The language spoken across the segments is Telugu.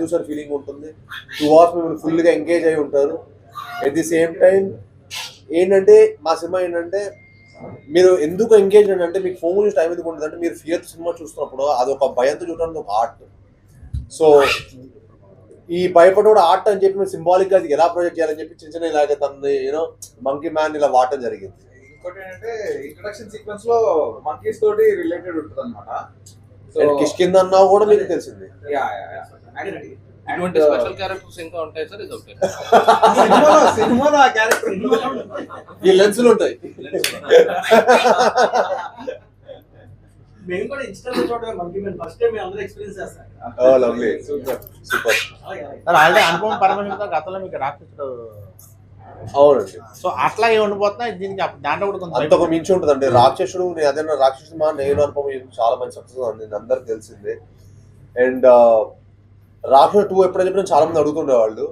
చూసిన ఫీలింగ్ ఉంటుంది. టూ అవర్స్ మిమ్మల్ని ఫుల్గా ఎంగేజ్ అయి ఉంటారు. ఎట్ ది సేమ్ టైం ఏంటంటే మా సినిమా ఏంటంటే మీరు ఎందుకు ఎంగేజ్ అంటే మీకు ఫోన్ చూసి టైం ఎందుకు ఉంటుంది అంటే మీరు ఫియర్ సినిమా చూస్తున్నప్పుడు అది ఒక భయంతో చూడడానికి ఒక ఆర్ట్ సో ఈ భయపడోడు ఆర్ట్ అని చెప్పి సింబాలిక్గా అది ఎలా ప్రొజెక్ట్ చేయాలని చెప్పి చిన్న చిన్న ఇలాగ తనని యూనో మంకీ మ్యాన్ ఇలా వాడటం జరిగింది. ఇంకోటి ఏంటంటే ఇంట్రడక్షన్ సీక్వెన్స్లో మంకీస్ తోటి రిలేటెడ్ ఉంటుంది అనమాట కిష్కింద అన్నా కూడా మీకు తెలిసింది. ఇటువంటి స్పెషల్ క్యారెక్టర్స్ ఇంకా ఉంటాయి సార్ ఇది ఒకటి సినిమాలో సినిమాలో ఆ క్యారెక్టర్ ఈ లెన్సులు ఉంటాయి. మేము కూడా ఇన్స్టాలో చూడడం మంకీ మ్యాన్ ఫస్ట్ టైం మేము అందరూ ఎక్స్పీరియన్స్ చేస్తాం lovely super super sir already Anupama పరమశివతో గతంలో మీకు రాక్షసుడు అవునండి. సో ఉండిపోతున్నా దీనికి దాంట్లో కూడా కొంచెం అంతకు మించి ఉంటుందండి. రాక్షసుడు నేను అదే రాక్షసుడు మా నేను అనుపమ ఇది చాలా మంచి సక్సెస్ అంది అందరికి తెలిసిందే. అండ్ రాక్షసుడు టూ ఎప్పుడైనా చెప్పినా చాలా మంది అడుగుతుండేవాళ్ళు.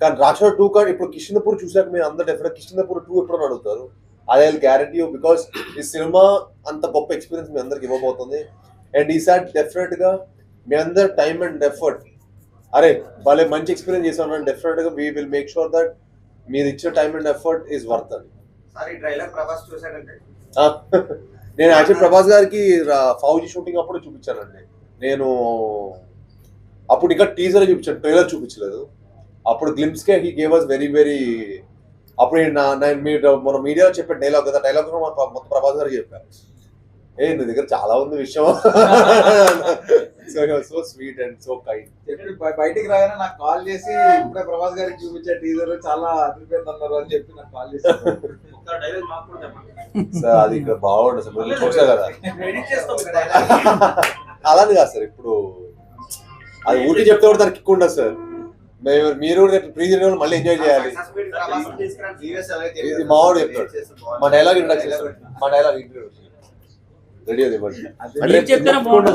కానీ రాక్షసుడు టూ కానీ ఇప్పుడు కిషన్పూర్ చూసాక మీరు అందరు డెఫినెట్ కిషన్పూర్ టూ ఎప్పుడైనా అడుగుతారు? అదే గ్యారంటీ బికాస్ ఈ సినిమా అంత గొప్ప ఎక్స్పీరియన్స్ మీ అందరికి ఇవ్వబోతుంది. అండ్ ఈసారి డెఫినెట్గా మీ అందరు టైం అండ్ ఎఫర్ట్ అరే భలే మంచి ఎక్స్పీరియన్స్ చేసాను డెఫినెట్గా we will make sure that మీరు ఇచ్చే time and effort is worth అని నేను యాక్చువల్ ప్రభాస్ గారికి ఫౌజీ షూటింగ్ అప్పుడు చూపించానండి. నేను అప్పుడు ఇంకా టీజర్ చూపించాను ట్రైలర్ చూపించలేదు. అప్పుడు glimpse K he gave us very very అప్పుడు నా- నేను మీరు మన మీడియాలో చెప్పే డైలాగ్ కదా డైలాగ్ మొత్తం ప్రభాస్ గారికి చెప్పాను ఏ నీ దగ్గర చాలా ఉంది విషయం. So so sweet and so kind బయటికి రాగానే నాకు కాల్ చేసి ఇప్పుడే ప్రభాస్ గారికి చూపించే టీజర్ చాలా అదిరిపోయింది అన్నారు అని చెప్పి నాకు కాల్ చేసి సార్ అది ఇక్కడ బాగుంటుంది సార్ చూసా కదా. అలానే కాదు సార్ ఇప్పుడు అది ఊరికి చెప్తే కూడా దానికి కిక్ ఉండదు సార్. మేము మీరు కూడా రేపు ప్రీ మళ్ళీ ఎంజాయ్ చేయాలి. ఇది మావాడు చెప్తాడు. మా డైలాగ్ ఇంట్రడక్షన్ మా డైలాగ్ ఇంట్రడక్షన్ రెడీ అది ఇవ్వండి.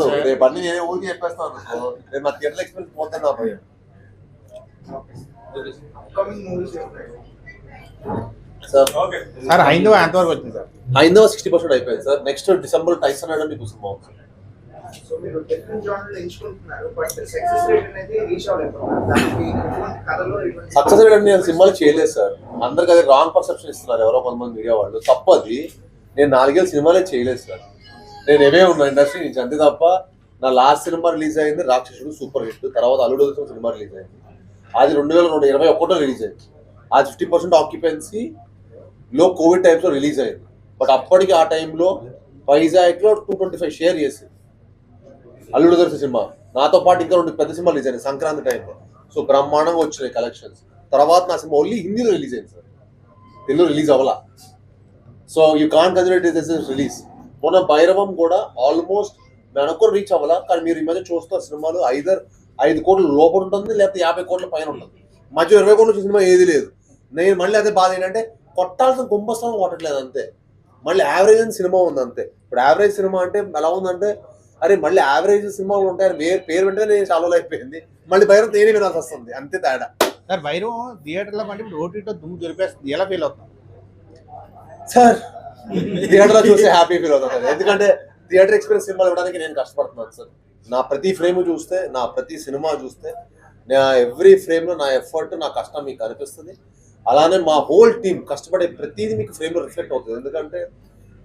సార్. రేపు అన్ని నేనే ఊరికి చెప్పేస్తాను. అనుకో. రేపు మా థియేటర్ ఎక్స్పీరియన్స్ పోతాను నా భయం. Upcoming movies sir. సార్ హైందవ ఎంతవరకు వచ్చింది సార్? ఐదో సిక్స్టీ పర్సెంట్ అయిపోయింది సార్. నెక్స్ట్ డిసెంబర్ టైసన్ అనేది మీకు సినిమా సో మీరు డిఫరెంట్ జానర్లు ఎంచుకుంటున్నారు. బట్ సక్సెస్ రేట్ అనేది రీచ్ అవ్వలేకపోతున్నారు దానికి ఇటువంటి కథలో ఇటువంటి సక్సెస్ రేట్ నేను సినిమాలు చేయలేదు సార్ అందరికి అది రాంగ్ పర్సెప్షన్ ఇస్తున్నారు ఎవరో కొంతమంది మీడియా వాళ్ళు. తప్పది నేను నాలుగేళ్ళు సినిమాలే చేయలేదు సార్ నేను ఏమే ఉన్నా ఇండస్ట్రీ నుంచి అంతే తప్ప నా లాస్ట్ సినిమా రిలీజ్ అయింది రాక్షసుడు సూపర్ హిట్ తర్వాత అల్లుడు సినిమా రిలీజ్ అయింది. అది రెండు వేల రెండు ఇరవై ఒకటో రిలీజ్ అయింది. అది ఫిఫ్టీ పర్సెంట్ ఆక్యుపెన్సీ లో కోవిడ్ టైమ్స్లో రిలీజ్ అయింది. బట్ అప్పటికి ఆ టైంలో వైజాగ్లో టూ ట్వంటీ ఫైవ్ షేర్ చేసింది. అల్లుడు దొరికిన సినిమా. నాతో పాటు ఇంకా రెండు పెద్ద సినిమా రిలీజ్ అయినాయి. సంక్రాంతి టైంలో. సో బ్రహ్మాండంగా వచ్చినాయి కలెక్షన్స్. తర్వాత నా సినిమా ఓన్లీ హిందీలో రిలీజ్ అయింది sir. Telugu release అవ్వాల. So you can consider it is release. మొన్న భైరవం కూడా ఆల్మోస్ట్ అనుకుని రీచ్ అవ్వాలా. కానీ మీరు ఈ మధ్య చూస్తున్న సినిమాలు ఐదర్ ఐదు కోట్ల లోపల ఉంటుంది లేకపోతే యాభై కోట్ల పైన ఉంటుంది. మధ్య ఇరవై కోట్ల వచ్చే సినిమా ఏది లేదు. నేను మళ్ళీ అదే బాధ ఏంటంటే కొట్టాల్సిన కుంభస్థానం కొట్టట్లేదు అంతే. మళ్ళీ యావరేజ్ అని సినిమా ఉంది అంతే ఇప్పుడు యావరేజ్ సినిమా అంటే ఎలా ఉందంటే అరే మళ్ళీ యావరేజ్ సినిమాలు ఉంటాయి పేరు పేరు వెంటనే నేను చాలా అయిపోయింది. మళ్ళీ భైరవం తేనే వినాల్సి వస్తుంది. అంతే తేడా. సార్ వైరం థియేటర్లో అంటే ఇప్పుడు ఓటీతో దుమ్ము దులిపేస్తుంది. ఎలా ఫీల్ అవుతుంది? సార్ థియేటర్లో చూసి హ్యాపీ ఫీల్ అవుతాను సార్. ఎందుకంటే థియేటర్ ఎక్స్పీరియన్స్ సినిమాలు ఇవ్వడానికి నేను కష్టపడుతున్నాను సార్. నా ప్రతి ఫ్రేమ్ చూస్తే నా ప్రతి సినిమా చూస్తే నా ఎవ్రీ ఫ్రేమ్లో నా ఎఫర్ట్ నా కష్టం మీకు కనిపిస్తుంది అలానే మా హోల్ టీమ్ కష్టపడే ప్రతిదీ మీకు ఫ్రేమ్లో రిఫ్లెక్ట్ అవుతుంది. ఎందుకంటే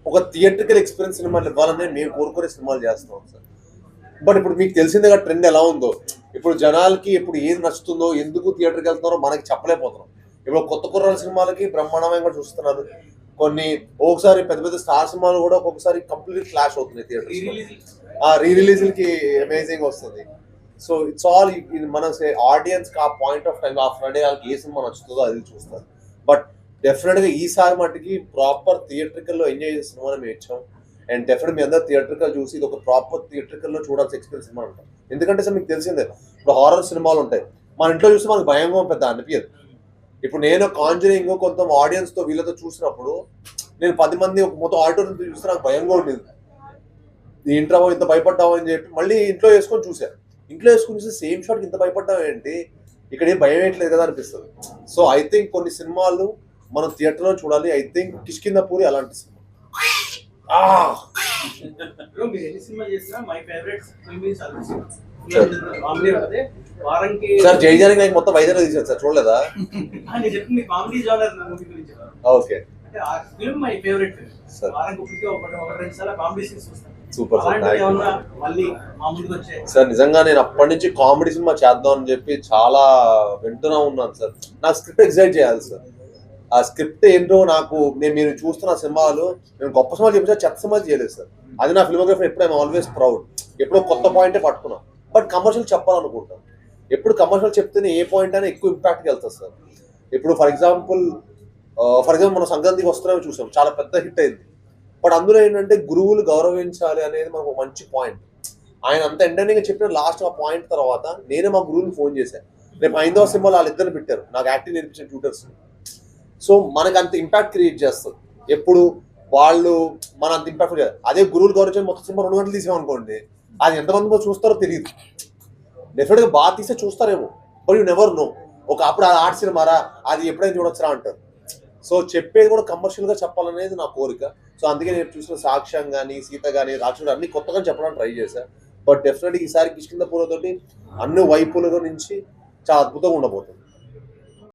ఒక థియేట్రికల్ ఎక్స్పీరియన్స్ సినిమాలు ఇవ్వాలని మేము కోరుకునే సినిమాలు చేస్తున్నాం సార్. బట్ ఇప్పుడు మీకు తెలిసిందిగా ట్రెండ్ ఎలా ఉందో. ఇప్పుడు జనాలకి ఇప్పుడు ఏది నచ్చుతుందో ఎందుకు థియేటర్కి వెళ్తున్నారో మనకి చెప్పలేకపోతున్నాం. ఇప్పుడు కొత్త కుర్రాల సినిమాలకి బ్రహ్మాండమైన కూడా చూస్తున్నారు. కొన్ని ఒకసారి పెద్ద పెద్ద స్టార్ సినిమాలు కూడా ఒక్కొక్కసారి కంప్లీట్ క్లాష్ అవుతున్నాయి థియేటర్ ఆ రీ రిలీజ్లకి అమేజింగ్ వస్తుంది. సో ఇట్స్ ఆల్ మన ఆడియన్స్ ఆ పాయింట్ ఆఫ్ టైం ఆ ఫ్రైడే వాళ్ళకి ఏ సినిమా నచ్చుతుందో అది చూస్తారు. బట్ డెఫినెట్గా ఈసారి మటుకి ప్రాపర్ థియేట్రికల్లో ఎంజాయ్ చేసే సినిమా మేము ఇచ్చాం. అండ్ డెఫినెట్ మీ అందరూ థియేట్రికల్ చూసి ఇది ఒక ప్రాపర్ థియేట్రికల్లో చూడాల్సిన ఎక్స్పీరియన్స్ సినిమా అంటాం. ఎందుకంటే సార్ మీకు తెలిసిందే ఇప్పుడు హారర్ సినిమాలు ఉంటాయి. మన ఇంట్లో చూస్తే మనకు భయంగా పెద్ద అనిపించదు ఇప్పుడు నేను కాంజరింగ్ కొంత ఆడియన్స్తో వీళ్ళతో చూసినప్పుడు నేను పది మంది ఒక మొత్తం ఆడిటోరియం చూస్తే నాకు భయంగా ఉండేది. ఏంట్రా బాబు ఇంత భయపడ్డావు అని చెప్పి మళ్ళీ ఇంట్లో వేసుకొని చూశాను ఇంట్లో వేసుకొని చూస్తే సేమ్ షాట్కి ఇంత భయపడ్డావు ఏంటి ఇక్కడ ఏం భయం ఏంటలేదు కదా అనిపిస్తుంది. సో ఐ థింక్ కొన్ని సినిమాలు మనం థియేటర్లో చూడాలి. ఐ థింక్ కిష్కింద పూరి అలాంటి సినిమా. సార్ జై జానకి నాకు మొత్తం వైద్యం తీసారు సార్ చూడలేదా? ఓకే సూపర్ సార్ నిజంగా నేను అప్పటి నుంచి కామెడీ సినిమా చేద్దాం అని చెప్పి చాలా వింటూనే ఉన్నాను సార్ నాకు స్క్రిప్ట్ ఎగ్జైట్ చేయాలి సార్ ఆ స్క్రిప్ట్ ఏంటో నాకు నేను మీరు చూస్తున్న సినిమాలు నేను గొప్ప సినిమాలు చెప్పిన చెత్త సినిమాలు చేయలేదు సార్. అది నా ఫిల్మోగ్రఫీ ఎప్పుడు ఐమ్ ఆల్వేస్ ప్రౌడ్ ఎప్పుడో కొత్త పాయింటే పట్టుకున్నాం. బట్ కమర్షియల్ చెప్పాలనుకుంటాం. ఎప్పుడు కమర్షియల్ చెప్తేనే ఏ పాయింట్ అయినా ఎక్కువ ఇంపాక్ట్కి వెళ్తుంది సార్. ఇప్పుడు ఫర్ ఎగ్జాంపుల్ ఫర్ ఎగ్జాంపుల్ మన సంక్రాంతికి వస్తున్నామని చూసాం. చాలా పెద్ద హిట్ అయింది. బట్ అందులో ఏంటంటే గురువులు గౌరవించాలి అనేది మనకు ఒక మంచి పాయింట్ ఆయన అంత ఎంటర్టైనింగ్ చెప్పిన లాస్ట్ ఆ పాయింట్ తర్వాత నేనే మా గురువుని ఫోన్ చేశాను రేపు ఐదవ సినిమాలో వాళ్ళిద్దరు పెట్టారు. నాకు యాక్టింగ్ నేర్పించిన ట్యూటర్స్ సో మనకు అంత ఇంపాక్ట్ క్రియేట్ చేస్తుంది. ఎప్పుడు వాళ్ళు మన అంత ఇంపాక్ట్ చేయాలి అదే గురువులు గౌరవించిన మొత్తం సినిమా రెండు గంటలు తీసామనుకోండి అది ఎంతమంది చూస్తారో తెలియదు డెఫినెట్గా బాగా తీస్తే చూస్తారేమో బట్ యూ నెవర్ నో ఒక అప్పుడు అది ఆర్ట్ సినిమారా అది ఎప్పుడైనా చూడొచ్చరా అంటారు. సో చెప్పేది కూడా కమర్షియల్గా చెప్పాలనేది నా కోరిక. సో అందుకే నేను చూసిన సాక్ష్యం కానీ సీత కానీ రాక్షసుడు అన్ని కొత్తగా చెప్పడానికి ట్రై చేశాను బట్ డెఫినెట్గా ఈసారి కిష్కింద పూలతోటి అన్ని వైపుల నుంచి చాలా అద్భుతంగా ఉండబోతుంది.